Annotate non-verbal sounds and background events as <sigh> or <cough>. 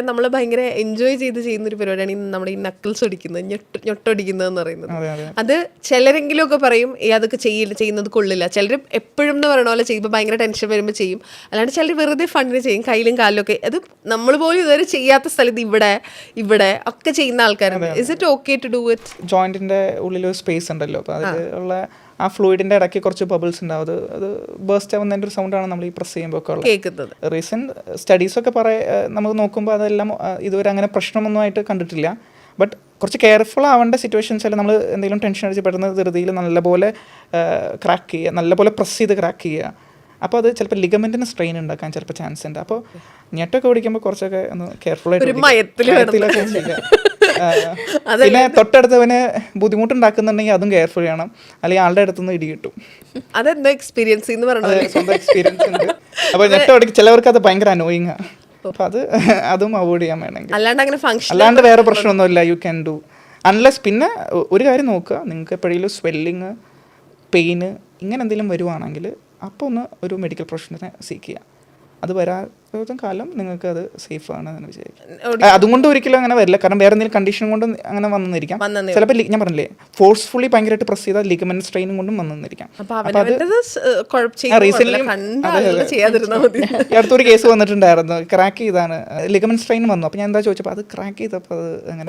നമ്മൾ ഭയങ്കര എൻജോയ് ചെയ്ത് ചെയ്യുന്ന ഒരു പരിപാടിയാണ് ഈ നമ്മുടെ ഈ നക്കിൾസ് ഒടിക്കുന്നത് ഞൊട്ട് ഞൊട്ടൊടിക്കുന്നത് എന്ന് പറയുന്നത്. അതെ ചിലരെങ്കിലും ഒക്കെ പറയും ഈ അതൊക്കെ ചെയ്യില്ല ചെയ്യുന്നത് കൊള്ളില്ല. ചിലർ എപ്പോഴും എന്ന് പറയണ പോലെ ചെയ്യുമ്പോൾ ഭയങ്കര ടെൻഷൻ വരുമ്പോൾ ചെയ്യും. അല്ലാണ്ട് ചിലർ വെറുതെ ഫണ്ടിന് ചെയ്യും കയ്യിലും കാലിലും ഒക്കെ അത് നമ്മൾ പോലും ഇതുവരെ ചെയ്യാത്ത സ്ഥലത്ത് ഇവിടെ ഇവിടെ ഒക്കെ ചെയ്യുന്ന ആൾക്കാരുണ്ട്. Is it okay to do it ജോയിന്റിന്റെ ഉള്ളിൽ ഒരു സ്പേസ് ഉണ്ടല്ലോ. അപ്പോൾ ഉള്ള ആ ഫ്ലൂയിഡിന്റെ ഇടയ്ക്ക് കുറച്ച് ബബിൾസ് ഉണ്ടാവും. അത് അത് ബേസ്റ്റ് ആവുന്നതിന്റെ ഒരു സൗണ്ടാണ് നമ്മൾ ഈ പ്രസ് ചെയ്യുമ്പോൾ ഒക്കെ കേൾക്കുന്നത്. റീസെന്റ് സ്റ്റഡീസൊക്കെ പറയ നമുക്ക് നോക്കുമ്പോൾ അതെല്ലാം ഇതുവരെ അങ്ങനെ പ്രശ്നമൊന്നും ആയിട്ട് കണ്ടിട്ടില്ല. ബട്ട് കുറച്ച് കെയർഫുൾ ആവേണ്ട സിറ്റുവേഷൻസിൽ നമ്മൾ എന്തെങ്കിലും ടെൻഷൻ അടിച്ച് പെടുന്ന ധൃതിയിൽ നല്ലപോലെ ക്രാക്ക് ചെയ്യുക നല്ലപോലെ പ്രസ് ചെയ്ത് ക്രാക്ക് ചെയ്യുക. അപ്പോൾ അത് ചിലപ്പോൾ ലിഗമെന്റിന് സ്ട്രെയിൻ ഉണ്ടാക്കാൻ ചിലപ്പോൾ ചാൻസ് ഉണ്ട്. അപ്പോൾ ഞെട്ടൊക്കെ ഓടിക്കുമ്പോൾ കുറച്ചൊക്കെ ഒന്ന് കെയർഫുൾ ആയിട്ട് പിന്നെ തൊട്ടടുത്തവന് ബുദ്ധിമുട്ടുണ്ടാക്കുന്നുണ്ടെങ്കിൽ അതും കെയർഫുൾ ചെയ്യണം. അല്ലെങ്കിൽ ആളുടെ അടുത്തുനിന്ന് ഇടി കിട്ടും. അതെന്തോ എക്സ്പീരിയൻസ് എന്ന് പറഞ്ഞത് സ്വന്തം എക്സ്പീരിയൻസ് ഉണ്ട്. <laughs> അപ്പോൾ ചിലവർക്ക് അത് ഭയങ്കര അനോയിങ് അത് <laughs> അതും അവോയ്ഡ് ചെയ്യാൻ വേണമെങ്കിൽ. അല്ലാണ്ട് അങ്ങനെ ഫംഗ്ഷൻ അല്ലാണ്ട് വേറെ പ്രശ്നമൊന്നുമില്ല യു ക്യാൻ ഡു അൺലെസ് പിന്നെ ഒരു കാര്യം നോക്കുക. നിങ്ങൾക്ക് എപ്പോഴെങ്കിലും സ്വെല്ലിങ് പെയിന് ഇങ്ങനെ എന്തെങ്കിലും വരുവാണെങ്കിൽ അപ്പോൾ ഒന്ന് ഒരു മെഡിക്കൽ പ്രൊഫഷണലിനെ സീക്ക് ചെയ്യുക അത് വരാത്ത കാലം നിങ്ങൾക്ക് അത് സേഫ് ആണ് എന്ന് വിചാരിക്കും അതുകൊണ്ട് ഒരിക്കലും അങ്ങനെ വരില്ല. കാരണം വേറെ എന്തെങ്കിലും കണ്ടീഷൻ കൊണ്ടും അങ്ങനെ വന്നിരിക്കാം. ചിലപ്പോൾ ഞാൻ പറഞ്ഞില്ലേ ഫോഴ്സ്ഫുള്ളി ഭയങ്കരമായിട്ട് പ്രസ് ചെയ്താൽ ലിഗമെന്റ് സ്ട്രെയിനും കൊണ്ടും വന്നിരിക്കാം. അടുത്തൊരു കേസ് വന്നിട്ടുണ്ടായിരുന്നു. ക്രാക്ക് ചെയ്താണ്. ലിഗമെന്റ് സ്ട്രെയിൻ വന്നു. അപ്പോൾ ഞാൻ എന്താ ചോദിച്ചപ്പോൾ അത് ക്രാക്ക് ചെയ്തപ്പോൾ അത് അങ്ങനെ